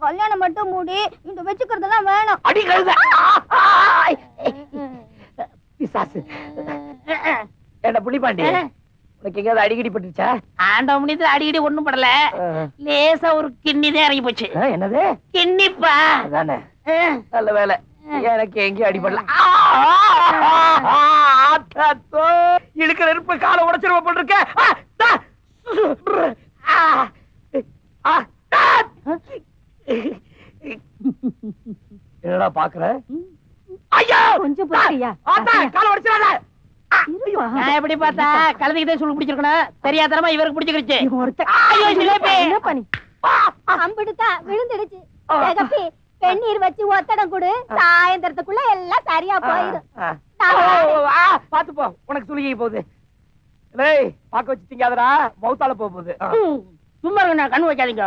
கல்யாணம் மட்டும் மூடி இந்த வச்சுக்கிறதெல்லாம் வேணும் அடி கழுத. பிசாசு என்ன புள்ளிப்பாண்டி உனக்கு எங்கேயாவது அடிக்கடி பட்டுச்சா ஆண்டவ முடியல அடிக்கடி ஒண்ணும் படல லேசா ஒரு கிண்ணி தான் இறங்கி போச்சு என்னது கிண்ணிப்பா அதானே. நல்ல வேலை எனக்கு எங்கேயும் அடிபடல. இழுக்கிற நெருப்பு காலை உடைச்சிருவ போட்டிருக்க ஆ, தா. ஆ, ஆ, தா. என்னடா பாக்குற? ஐயா! கொஞ்சம் பொறுக்கையா. ஆத்தா காலை உடைச்சிடாத. நான் எப்படி பார்த்தா? கழுதைக்கு தான் சொல்லி பிடிச்சிருக்கணும் தெரியாதனமா இவருக்கு பிடிச்சிருச்சு. ஐயோ, சிலேபி. என்ன பண்ணி? அம்பிடுக்கா விழுந்துடுச்சு. தகப்பி பெண்ணீர் வச்சு ஒத்தடம் கொடு. சாயந்தரத்துக்குள்ள எல்லாம் சரியா போயிடும். பாத்து போ. உனக்கு சுலுகி போகுது. டேய் பாக்க வச்சு திங்காதடா. மவுத்தால போக போகுது. சும்மா கண்ணு வைக்காதீங்க.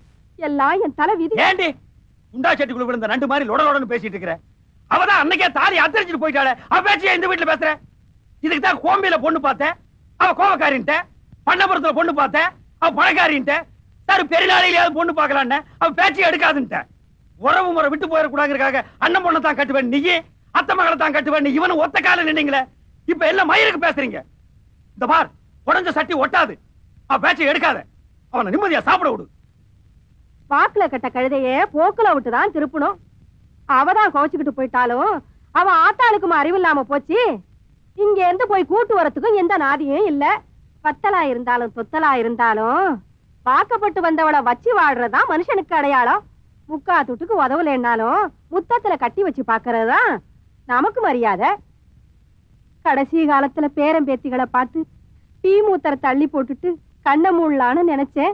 எல்லாம் என் தலை விதி ஏண்டி? குண்டா செட்டுக்குள்ள விழுந்த நண்டு மாதிரி லொட லொடன்னு பேசிட்டு இருக்கிற. அவதான் அன்னைக்கே தாலி அத்தரிச்சிட்டு போயிட்டாளே. அவ பேச்சியா இந்த வீட்டுல பேசுற. இதுக்கு தான் கோம்பியில பொண்ணு பார்த்தேன். அவ கோவக்காரின்ட்ட. பண்ணபுரத்துல பொண்ணு பார்த்தேன். அவ பணக்காரின்ட்ட. சார் பெருநாளையிலாவது பொண்ணு பார்க்கலான்னு. அவ பேச்சு எடுக்காதுன்ட்ட. உறவு முறை விட்டு போயிடக்கூடாதுக்காக அண்ணன் பொண்ணை தான் கட்டுவேன். நீ அத்தை மகளை தான் கட்டுவேன். இவனு ஒத்த கால நின்னீங்களே. இப்ப எல்லாம் மயிருக்கு பேசுறீங்க. இந்த பார் உடஞ்ச சட்டி ஒட்டாது. அவ பேச்சை எடுக்காத. அவனை நிம்மதியா சாப்பிட விடு. வாக்குல கட்ட கழுதைய போக்குல விட்டுதான் திருப்பணும். அவதான் குவச்சுக்கிட்டு போயிட்டாலும் அவ ஆத்தாளுக்கும் அறிவு இல்லாம போச்சு. இங்க இருந்து போய் கூட்டு வரத்துக்கும் எந்த நாதியும் இல்ல. பத்தலா இருந்தாலும் தொத்தலா இருந்தாலும் பார்க்கப்பட்டு வந்தவளை வச்சு வாழ்றதுதான் மனுஷனுக்கு அடையாளம். முக்கா துட்டுக்கு உதவலைன்னாலும் முத்தத்துல கட்டி வச்சு பாக்குறதுதான் நமக்கு மரியாதை. கடைசி காலத்துல பேரம்பேத்திகளை பார்த்து டீ மூத்தரை தள்ளி போட்டுட்டு கண்ணை மூடலான்னு நினைச்சேன்.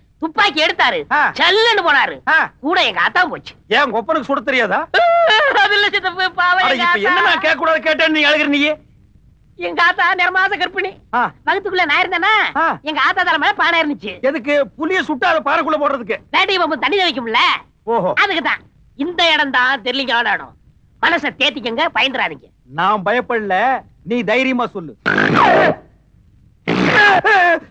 துப்பாக்கி எடுத்தாரு. சல்லுன்னு போனாரு. கூட எங்க ஆத்தா போச்சு. ஏன் ஒப்பனுக்கு சுட தெரியாதா? என்ன. நான் கேட்க கூடாது கேட்டேன்னு நீ அழுகிற நீ எங்க ஆத்தா நிறமாச கற்பிணி வகுத்துக்குள்ள நான் இருந்தேனா. எங்க ஆத்தா தலை மேல பானை இருந்துச்சு. எதுக்கு? புளிய சுட்டு அதை பாறைக்குள்ள போடுறதுக்கு. வேட்டை பம்பு தண்ணி வைக்கும்ல ஓஹோ. அதுக்கு தான் இந்த இடம் தான் தெரியலிங்கான இடம். மனசை தேத்திக்கங்க பயந்துறாதீங்க நான் பயப்படல. நீ தைரியமா சொல்லு.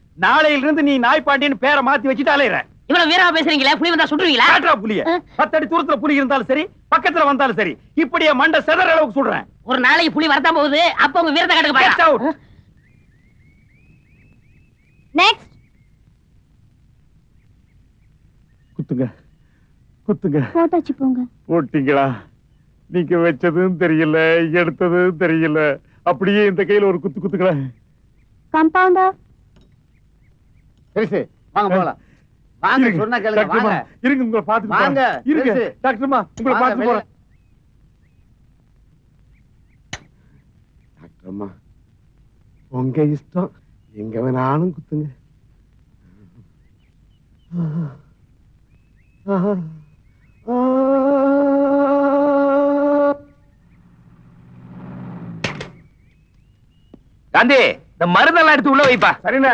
நாளையில இருந்து நீ நாய் பாண்டியன்னு பேரை மாத்தி வச்சுட்டு அலையிற. இவ்வளவு வீரமா பேசுறீங்களா? புலி வந்தா சுடுவீங்களா காட்டுறா புலிய. பத்தடி தூரத்துல புலி இருந்தாலும் சரி பக்கத்துல வந்தாலும் சரி இப்படியே மண்டை செதற அளவுக்கு சொல்றேன் ஒரு நாளைக்கு புலி வரதான் போகுது. அப்ப உங்க வீரத்தை கட்டுக்கு out. நெக்ஸ்ட் குத்துங்க. குத்துங்க. போட்டாச்சு போங்க. போட்டீங்களா? நீங்க வச்சதும் தெரியல எடுத்ததும் தெரியல. அப்படியே இந்த கையில ஒரு குத்து குத்துங்களேன். கம்பவுண்டா பெருசு வாங்க போகலாம் வாங்க சொன்னா கேளுங்க. வாங்க. இருங்க உங்களை பார்த்துட்டு வாங்க. இருங்க. டாக்டர்மா உங்களை வெளில. போறேன் டாக்டர்மா உங்க இஷ்டம். எங்க வேணாலும் குத்துங்க. காந்தி இந்த மருந்தெல்லாம் எடுத்து உள்ள வைப்பா. சரிண்ணே.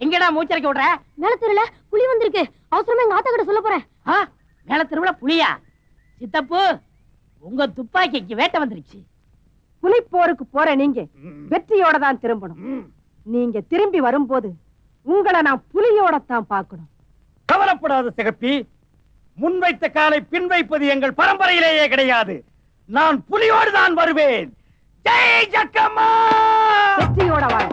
எங்கடா மூச்சரைக்க விடுற? மேலத்தூர்ல புலி வந்திருக்கு. அவசரமா எங்க ஆத்தா கிட்ட சொல்ல போறேன். ஆ, மேல திருவிழா புலியா? சித்தப்பு உங்க துப்பாக்கிக்கு வேட்டை வந்துருச்சு. புலிப்போருக்கு போற நீங்க வெற்றியோட தான் திரும்பணும். நீங்க திரும்பி வரும்போது உங்களை நான் புலியோட தான் பார்க்கணும். கவலைப்படாத சிகப்பி முன்வைத்த காலை பின் வைப்பது எங்கள் பரம்பரையிலேயே கிடையாது. நான் புலியோடு தான் வருவேன். ஜெய் ஜக்கம்மா! வெற்றியோட வாழ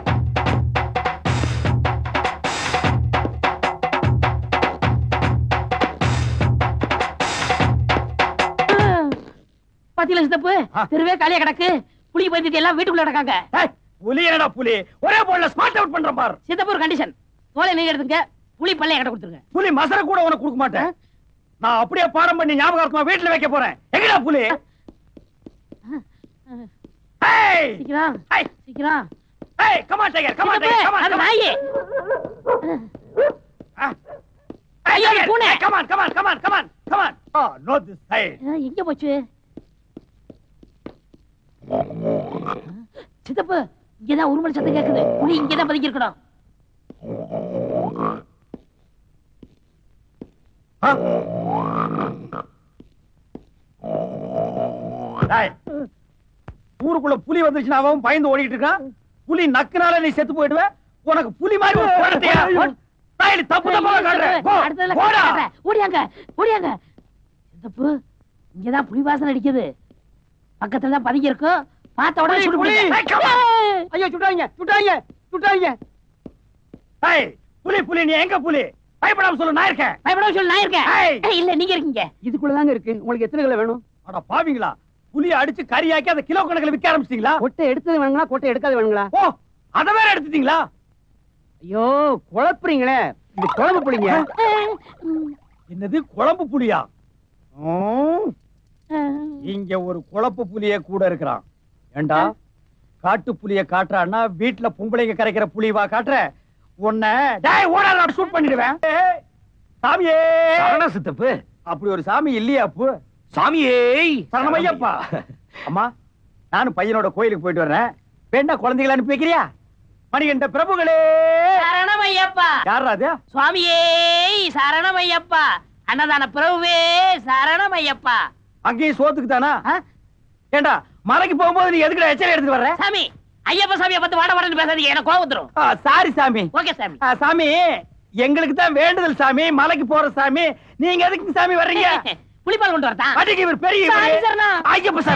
பாத்தீங்களா சித்தப்பு. தெருவே காலியா கிடக்கு. புலி பந்திட்டு எல்லாம் வீட்டுக்குள்ள கிடக்காங்க. புலி என்னடா புலி? ஒரே போல ஸ்மார்ட் அவுட் பண்ற பார். சித்தப்பு ஒரு கண்டிஷன் தோலை நீங்க எடுத்துங்க. புலி பல்ல என்கிட்ட கொடுத்துருங்க. புலி மசர கூட உனக்கு கொடுக்க மாட்டேன். நான் அப்படியே பாடம் பண்ணி ஞாபகம் வீட்டுல வைக்க போறேன். எங்கடா புலி? ஏய்! சீக்கிரம் ஏய்! சீக்கிரம். ஏய் come on tiger come on சித்தப்பு, டைகர் கம் ஆன் அந்த நாயே. ஐயோ, அந்த பூனை. Come on come on come on come on come on oh no this side ஆ, எங்க போச்சு? சித்தப்பு இங்கதான் உருமல் சத்தம் கேக்குது. புலி இங்கதான் பதுக்கி இருக்கணும் டேய் ஊருக்குள்ள புலி வந்துச்சுன்னா அவன் பயந்து ஓடிட்டு இருக்கான். புலி நக்குனால நீ செத்து போயிடுவ. உனக்கு புலி மாதிரி ஒரு குழந்தையா டேய், நீ தப்பு தப்பா காட்டுற. போ, அடுத்ததுல போடா. காட்டுறேன். ஓடியாங்க ஓடியாங்க. சித்தப்பு இங்கதான் புலி வாசனை அடிக்குது. பக்கத்துல தான் பதுங்கி இருக்கும் பார்த்த உடனே புலி. ஐயோ சுட்டாங்க சுட்டாங்க சுட்டாங்க புலி புலி நீ எங்க புலி? பயப்படாம சொல்லு நான் இருக்கேன். பயப்படாம சொல்லு நான் இருக்கேன். இல்ல நீங்க இருக்கீங்க. இதுக்குள்ளதாங்க இருக்கு. உங்களுக்கு எத்தனை கிலோ வேணும்? அட பாவிங்களா? புலி அடிச்சு கறியாக்கி அதை கிலோ கணக்குல விற்க ஆரம்பிச்சிட்டீங்களா? கொட்டை எடுத்தது வேணுங்களா? கொட்டை எடுக்காது வேணுங்களா? ஓ அத வேற எடுத்துட்டீங்களா? ஐயோ குழப்புறீங்களே. இது குழம்பு புளிங்க. என்னது குழம்பு புலியா ம், இங்க ஒரு குழப்பு புலிய கூட இருக்கிறான். ஏண்டா? காட்டு புலிய காட்டுறான்னா வீட்டுல பொம்பளைங்க கரைக்கிற புலிவா காட்டுற? உன்னை டேய் ஓடாத ஷூட் பண்ணிடுவேன். ஏய், சாமியே. சித்தப்பு. அப்படி ஒரு சாமி இல்லையா அப்பு சாமியே! சரணமையப்பா! அம்மா நானும் பையனோட கோயிலுக்கு போயிட்டு வர்றேன். வேண்டா குழந்தைகளை அனுப்பி வைக்கிறியா? மணிகண்ட பிரபுகளே! சரணமையப்பா! யாரா அது? சுவாமியே சரணமையப்பா! அன்னதான பிரபுவே சரணமையப்பா! அங்கேயும் சோத்துக்கு தானா? ஆ? ஏண்டா மலைக்கு போகும்போது நீ எதுக்குடா எச்சரி எடுத்துட்டு வர்ற? சாமி ஐயப்ப சாமியை பத்தி வாட வாடன்னு பேசாதீங்க எனக்கு கோவம் வந்துரும். ஆ, சாரி சாமி. ஓகே சாமி. ஆ, சாமி எங்களுக்கு தான் வேண்டுதல் சாமி மலைக்கு போற சாமி. நீங்க எதுக்கு சாமி வர்றீங்க? புலிப்பால் கொண்டு வரதா அடிக்கு இவர் பெரிய. ஐயப்ப சார்